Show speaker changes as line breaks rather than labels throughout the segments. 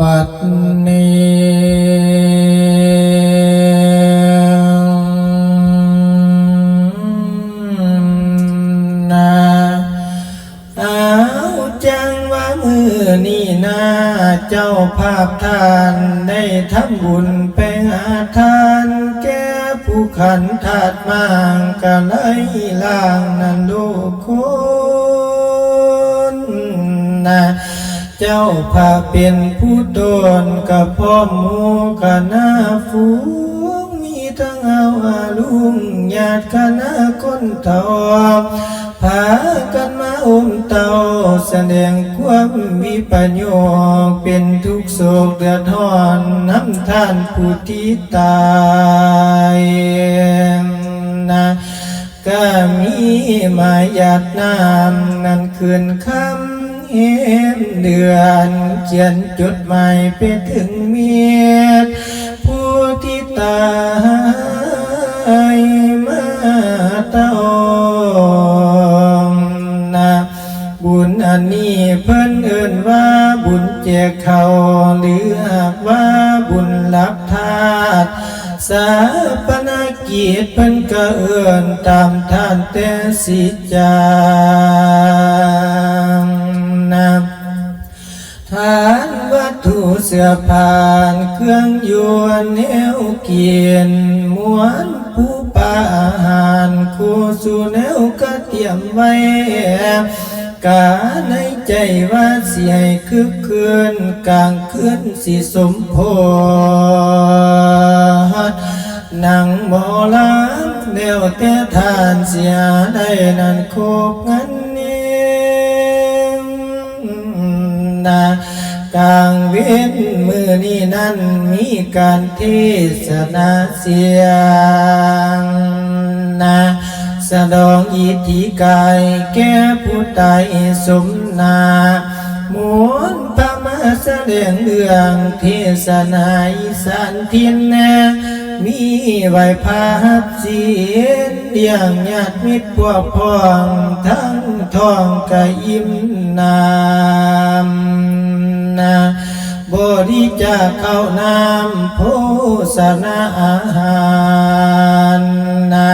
บัดนี้นาเอาจังว่ามือนี่นาเจ้าภาพทานได้ทำบุญไปหาทานแก่ผู้ขันถาดมางกะเลยล่างนั่นลูก เจ้าพาเป็นผู้ตนกับพ่อหมูกับหน้าฟูงมีทั้งเอาอาลุงญาติคณะคนเท่าพากันมาอมเต่าแสดงความมีประโยชน์เป็นทุกโศกเดือดร้อนน้ำท่านผู้ที่ตายนะก็มีมาหยาดน้ำนั่นคืนคำ เห็นเดือนเขียนจดหมายไปถึงเมียผู้ที่ตายมาเต้านะบุญอันนี้เพิ่นเอิ่นว่าบุญแจกเขาหรือหากว่าบุญรับทาสสาปนากิจเพิ่นก็เอิ่นตามท่านแต่สิจา อาหารคู่สู่แนวก็เตรียมไว้กาในใจว่าเสียคึกคืนกลางคืนสิสมโพธินั่งหมอลำแนวแต่ทานเสียได้นั่นโคกงันเนียนะ กลางเว้นมือนี้นั้นมีการเทศนาเสียงนะสะดองอิทธิกายแก่ผู้ตายสมนาหมุนพระมาแสดงเรื่องเทศนาอีสานทินแนมีไหวพาหับเสียนเดียงญาติมิตรพวกพ้องทั้งทองกะอิ่มนาม บริจาคเข้าวน้ำโภสนาอาหารนา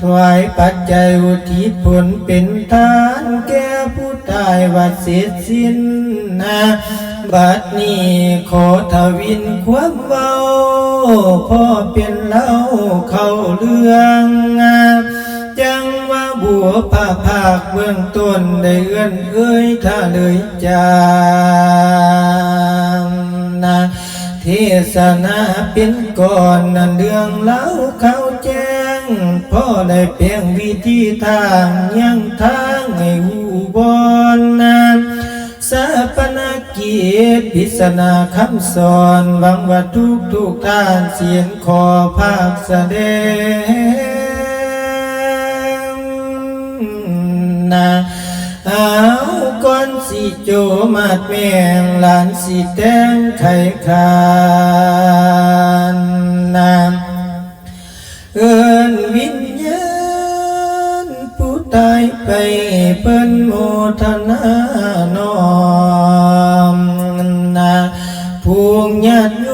ถวายปัจจัยอุทิศผลเป็นทานแก่ผู้ตายวัดเสียสิ้นนะบัดนี้ขอทวินความเบาพ่อเป็นเล่าเข้าเรื่องจังว่าบัวผ้าภาคเบื้องต้นได้เอื้อนเอ้ยถ้าเลยจา เทศนาเป็นก่อนนั่นเรื่องเล่าเขาแจ้งพ่อได้เพียงวิธีทางยังทางให้หูบอนนานสาปนากิจพิศนาคำสอนหวังว่าทุกทุกท่านเสียงขอภาคแสดงนาเอา ก่อนสิโจมาดแมงหลานสิแตงไข่คานนาเอินวิญญาณผู้ตายไปเปิ้นโมทนานอมนาผู้ญาติโย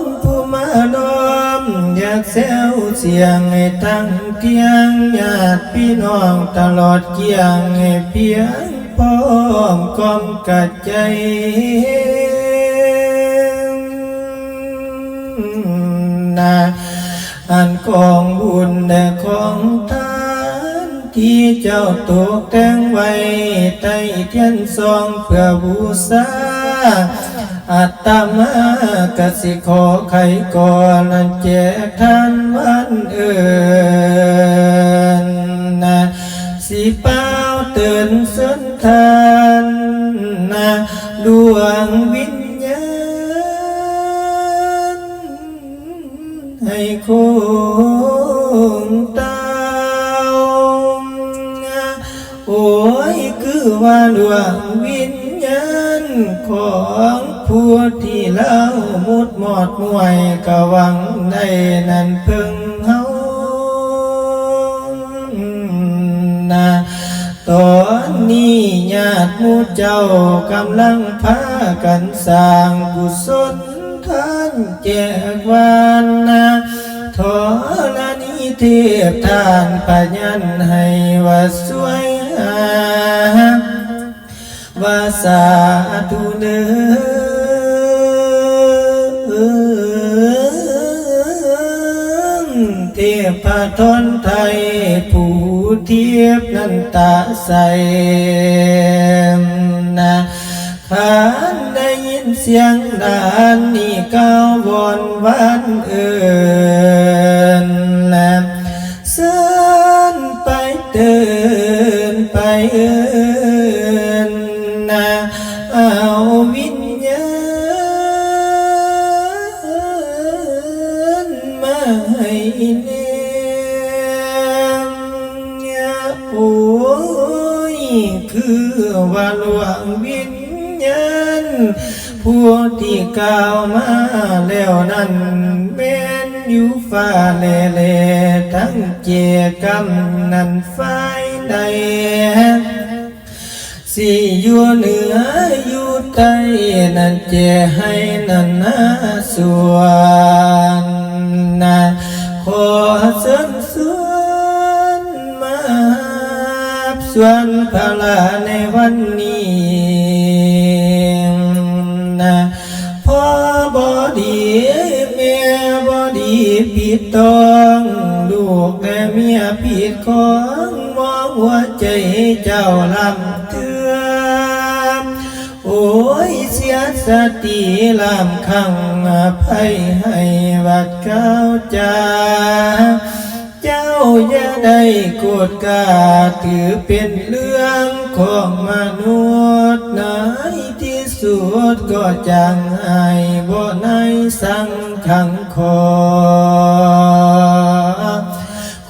มผู้มาน้อมอยากแซวเสียงให้ทั้งเที่ยงญาติพี่น้องตลอดเกียงให้เพียง มกอมกัดใจนะอันของบุญและของทานที่เจ้าตกแต่งไว้ใต้เทียนซองเพื่อบูชาอัตมากสิขอไขก่อนอันแจกท่านวันเอินนะสิป้า ว่าดวงวิญญาณของผู้ที่เล่ามุดหมอดมวยกะวังได้นั่นพิ่งเฮานะตอนนี้ญาติมูเจ้ากำลังพากันสร้างกุศลทานแจกวานนาทอลานิเทพทานพยันให้ว่าสวย ว่าสาธุเด้เทพทนไทย ผู้เทียบนันตาใสนะขานได้ยินเสียงดานนี่ก้าววอนวันเอิน อินนะเอาวิญญาณมาให้เนมโอ้ยคือว่าหลวงวิญญาณผู้ที่กล่าวมาแล้วนั้นแม่นอยู่ฟ้าเลเลทั้งเจกรรมนั้นฝ่าย ใดสิอยู่เหนืออยู่ใต้นั่นเจให้นันนาส่วนนะขอเสิญส่วนมาส่วนพระลาในวันนี้ ผิดต้องลูกและเมียผิดของมองหัวใจเจ้าลำเทือโอ้ยเสียสติลำคังอภัยให้วัดเก้าจาเจ้าอย่าได้โกรธกาถือเป็นเรื่องของมนุษย์นที่ สุดก็จังไอ้บ่ในสังขังคอ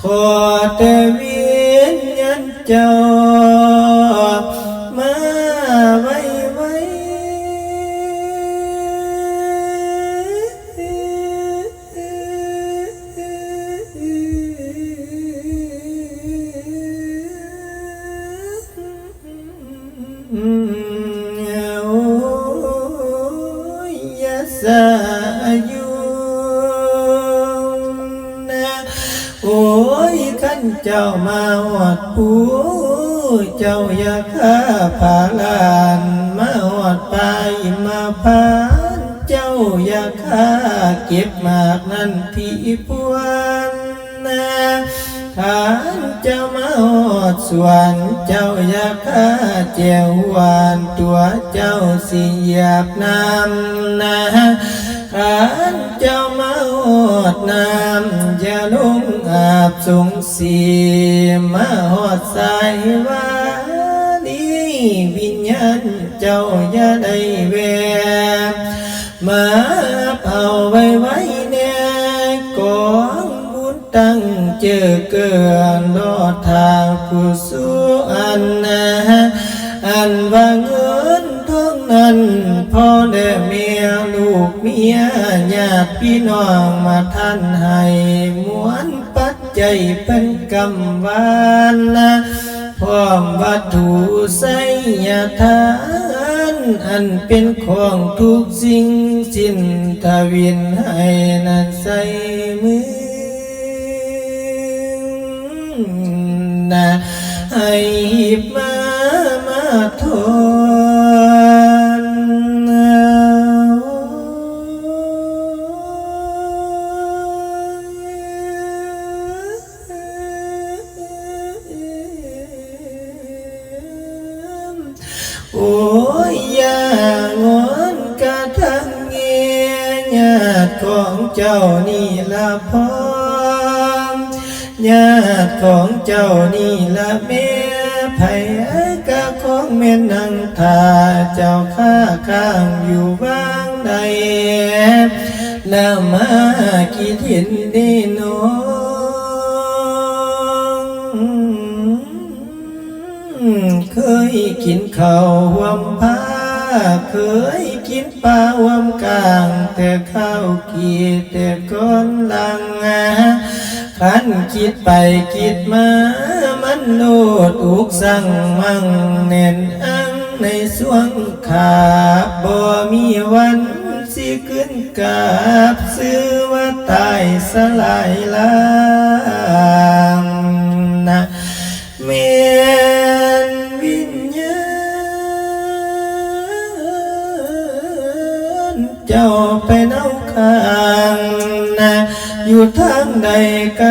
ขอแต่วิญญาณเจ้า ยาข้าผาลานมาหอดไปมาพานเจ้าอยาข้าเก็บมากนั้นพี่พวนนะขานเจ้ามาหอดสวนเจ้าอยาข้าเจียวานตัวเจ้าสิหยียบน้ำนะขานเจ้ามาหอดน้ำอย่าลงอาบสงสีมาหอดสายว่าน วิญญาณเจ้าอย่าได้แวบมาเผาไว้ไว้แน่กองบุญตั้งเจอเกินรอดทางผู้สู่อันนะอันว่าเงินทองนั้นพ่อแด่เมียลูกเมียญาติพี่น้องมาท่านให้มวนปัจจัยเป็นกำวานนะพ ร้อมวัตถุไสยทานอันเป็นของทุกสิ่งสิ้นทวินให้นั้นใส่มือนะให้บมามา นี่ละพอญาติของเจ้านี่ละแม่ไผกะของแม่นังทาเจ้าข้าข้างอยู่บ้างใดแล้วมาคิดเห็นดีน้องเคยกินข้าวหวมผ้าเคย ปลาวมกลางแต่ข้าวกีแต่ก้อนลังขันคิดไปคิดมา มันโลดอุกสั่งมั่งเน่นอังในสวงขาบ่มีวันสิขึ้นกับซื้อว่าตายสลายลา อยู่ทางใดก็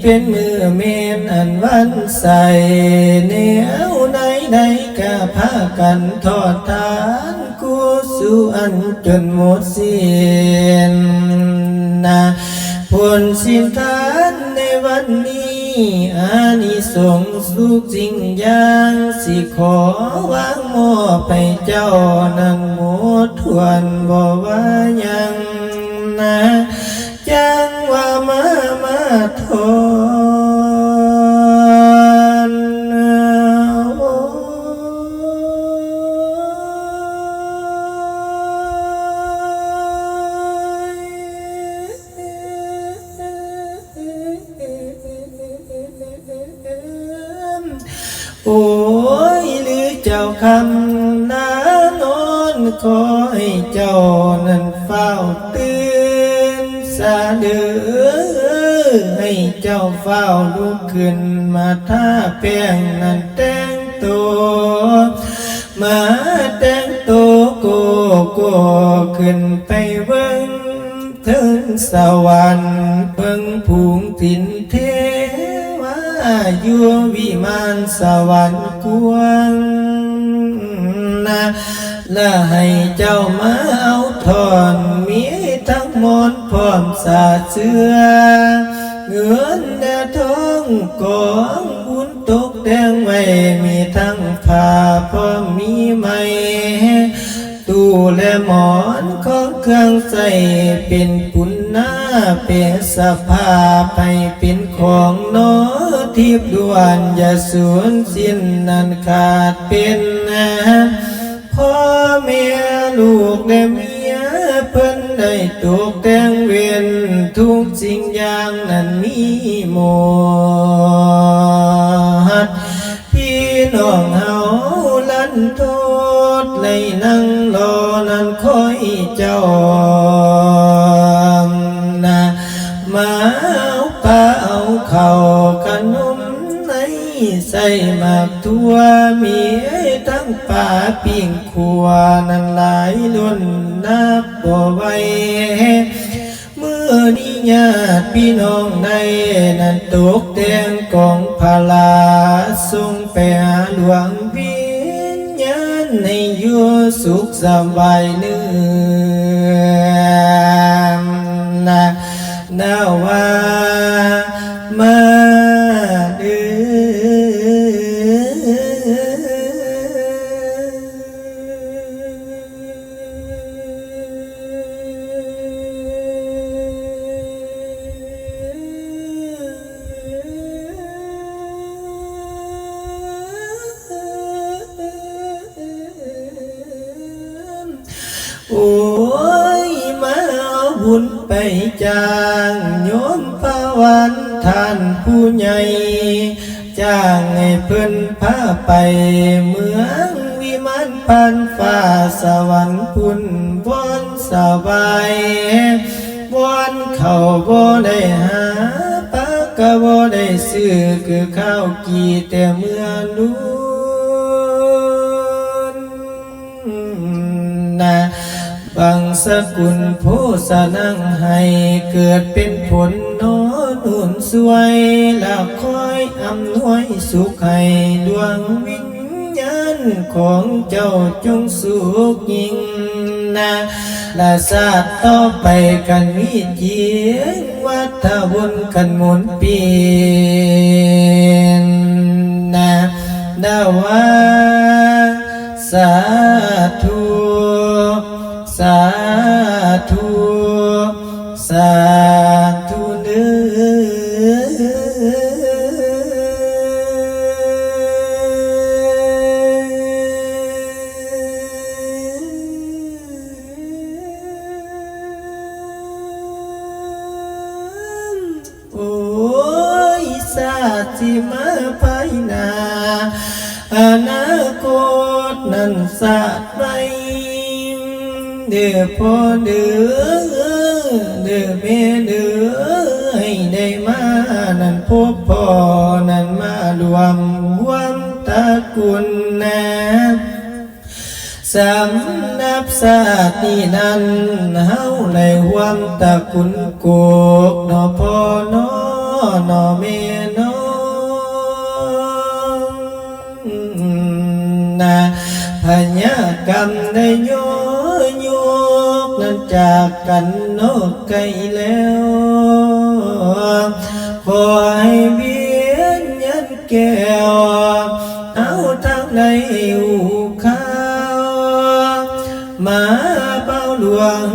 เป็นมือเมนอันวันใสเนวใดใดๆก็พากันทอดทานกูสู่อันจนหมดสิ้นนะผลสิ้นทานในวันนี้อานิสงส์สุขสิ่งอย่างสิขอวางมอไปเจ้านั้นหมดทวนบ่ว่ายังนะจังว่ามา ม แต่งตัวโกโก้ขึ้นไปเบิ่งถึงสวรรค์เบิ่งภูมิทินเทวายู่วิมานสวรรค์กวงนะและให้เจ้ามาเอาทอนมีทั้งมดพร้อมสาเสือเงินแด่ทองกอง แต่งไว้มีทั้งผ้าพร้อมมีไหมตู้และหมอนของเครื่องใส่เป็นปุณหน้าเป็นสภาพให้เป็นของโนทิพย์ดวนอย่าสูญสิ้นนันขาดเป็นนะพ่อแม่ลูกและเมียเพิ่นได้ตกแต่งเวียนทุกสิ่งอย่างนั้นมีหมดพี่น้องเฮาลันโทษในนั่งรอนั้นคอยเจ้านะมาเอาปลาเอาเข่าขนมในใส่หมากทั่วมีทั้งปลาปิ้งขัวนั้นหลายล้นนับ บ่ไว้เมื่อนี้ญาติพี่น้องในนั้นตกแต่งกองพาลาส่งไปหาหลวงวิญญาณในอยู่สุขสบายเนื้อนาว่า ไปเมืองวิมานพันฟ้าสวรรค์พุ่นบอนสบายบอนเขาบ่ได้หาปากก็บ่ได้ซื้อคือข้าวกีแต่เมื่อนู้นนะบางสกุลผู้สนังให้เกิดเป็นผลน้อย อำนวยสุขให้ดวงวิญยันของเจ้าจงสุขยิ่งนะและศา ยสาธิมาภายนาอนาคตนั้นสาดไปเดือพ่อเดือเดือแม่เดือให้ได้มานั้นพบพ่อนั้นมารวมรวมตะกุลนะสำนับสาตินี้นั้นเฮาในหวมตะกุนโกกนอพ่อนอนอเม ญากรรมได้โยโยกนั้นจากกันนอกไกลแล้ว ขอให้เบียนยันแก้วเอาทางในอู่ข้าวมาเป้าหลวง